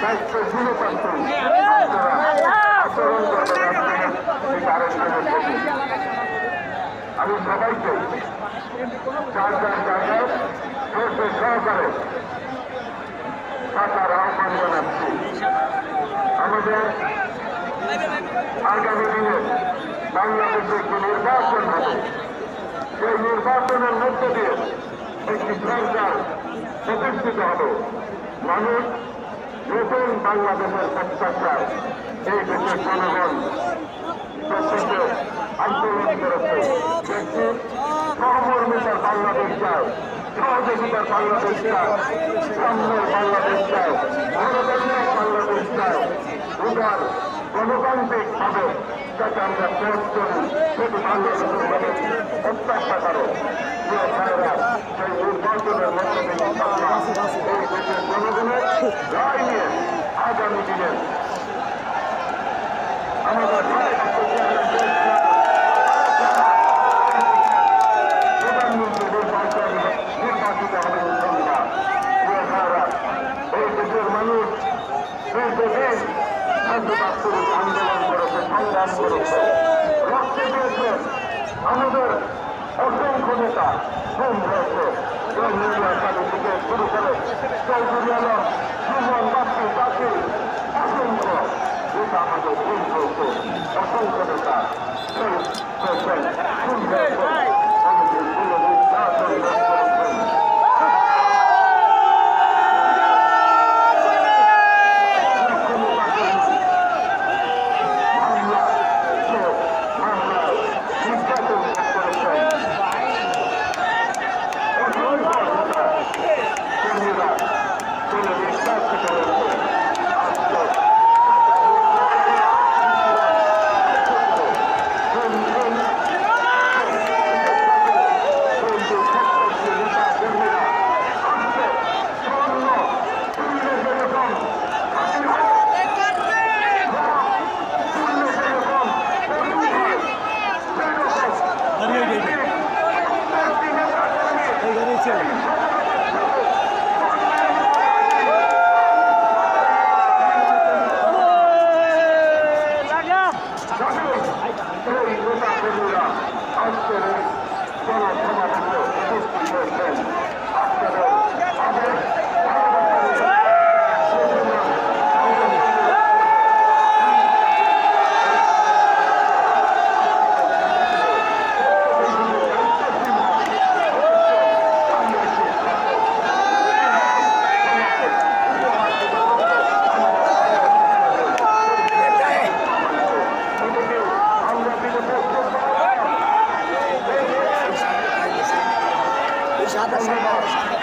দায়িত্ব আপনারা আচরণ করবেন। আমি সবাইকে চার চার জায়গায় ধৈর্য সহকারে থাকার আহ্বান জানাচ্ছি আমাদের আগামী দিনে বাংলাদেশে একটি নির্বাচন হবে সেই নির্বাচনের মধ্য দিয়ে একটি সরকার প্রতিষ্ঠিত হবে মানুষ নতুন বাংলাদেশের প্রত্যাশায় এই দেশের জনগণ প্রত্যেকে আন্দোলন করেছে। ব্যক্তি সহমর্মিতার বাংলাদেশ চায় সহযোগিতার বাংলাদেশ চায় সাম্যের বাংলাদেশ চায় গণতান্ত্রিক বাংলাদেশ চায়। উদার গণতান্ত্রিক ভাবে যাতে আমরা প্রয়োগ করি সেটি বাংলাদেশের প্রত্যাশা করে। ভাইয়েরা, সেই নির্বাচনের মধ্য দেশের মানুষ দীর্ঘদিন শান্তিবাস্তবিক আন্দোলন করেছে সংগ্রাম করেছে রক্ত দিয়েছে আমাদের অসংখ্য নেতা গুম হয়েছে শুরু করে চৌধুরী আলম সুমন বাপ্পি বাকি অসংখ্য নেতা আমাদের অসংখ্য নেতা ছেলে Obrigada.